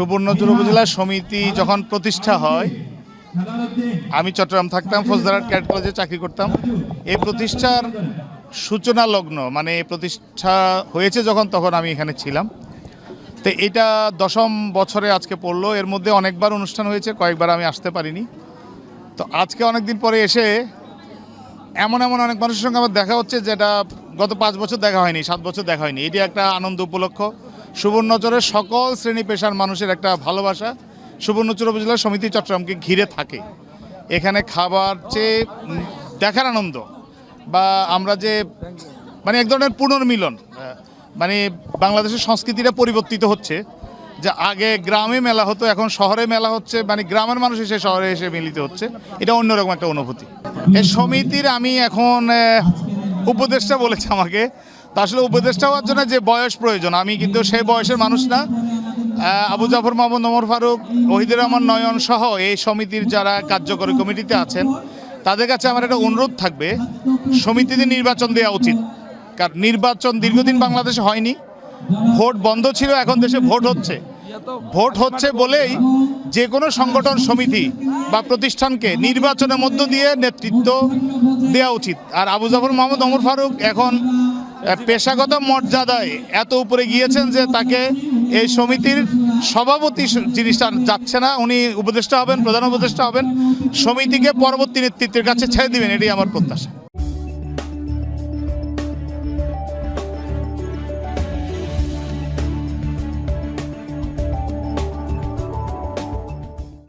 সুবর্ণচর উপজেলা সমিতি যখন প্রতিষ্ঠা হয়, আমি চট্টগ্রাম থাকতাম ফৌজদারহাট ক্যাডেট কলেজে চাকরি করতাম। এই প্রতিষ্ঠার সূচনা লগ্ন মানে প্রতিষ্ঠা হয়েছে যখন, তখন আমি এখানে ছিলাম। তো এটা দশম বছরে আজকে পড়ল। এর মধ্যে অনেকবার অনুষ্ঠান হয়েছে, কয়েকবার আমি আসতে পারিনি। তো আজকে অনেক দিন পরে এসে এমন এমন অনেক মানুষের সঙ্গে আমার দেখা হচ্ছে যেটা গত পাঁচ বছর দেখা হয়নি, সাত বছর দেখা হয়নি। এটি একটা আনন্দ উপলক্ষ। সুবর্ণচরের সকল শ্রেণি পেশার মানুষের একটা ভালোবাসা। সুবর্ণচর উপজেলা সমিতি চট্টগ্রামকে ঘিরে থাকে। এখানে খাবার চেয়ে দেখার আনন্দ বা আমরা যে মানে এক ধরনের পুনর্মিলন মানে বাংলাদেশের সংস্কৃতিটা পরিবর্তিত হচ্ছে যে আগে গ্রামে মেলা হতো, এখন শহরে মেলা হচ্ছে মানে গ্রামের মানুষ এসে শহরে এসে মিলিত হচ্ছে। এটা অন্যরকম একটা অনুভূতি। এই সমিতির আমি এখন উপদেষ্টা বলেছে আমাকে তা আসলে উপদেষ্টা হওয়ার জন্য যে বয়স প্রয়োজন, আমি কিন্তু সেই বয়সের মানুষ না। আবু জাফর মোহাম্মদ ওমর ফারুক, ওহিদুর রহমান, নয়ন সহ এই সমিতির যারা কার্যকরী কমিটিতে আছেন, তাদের কাছে আমার একটা অনুরোধ থাকবে, সমিতিতে নির্বাচন দেওয়া উচিত। কারণ নির্বাচন দীর্ঘদিন বাংলাদেশে হয়নি, ভোট বন্ধ ছিল, এখন দেশে ভোট হচ্ছে। ভোট হচ্ছে বলেই যে কোনো সংগঠন, সমিতি বা প্রতিষ্ঠানকে নির্বাচনের মধ্য দিয়ে নেতৃত্ব দেওয়া উচিত। আর আবু জাফর মোহাম্মদ ওমর ফারুক এখন পেশাগত মর্যাদায় এত উপরে গিয়েছেন যে তাকে এই সমিতির সভাপতি জিনিসটা যাচ্ছে না। উনি উপদেষ্টা হবেন, প্রধান উপদেষ্টা হবেন। সমিতিকে পরবর্তী নেতৃত্বের কাছে ছেড়ে দিবেন এটি আমার প্রত্যাশা।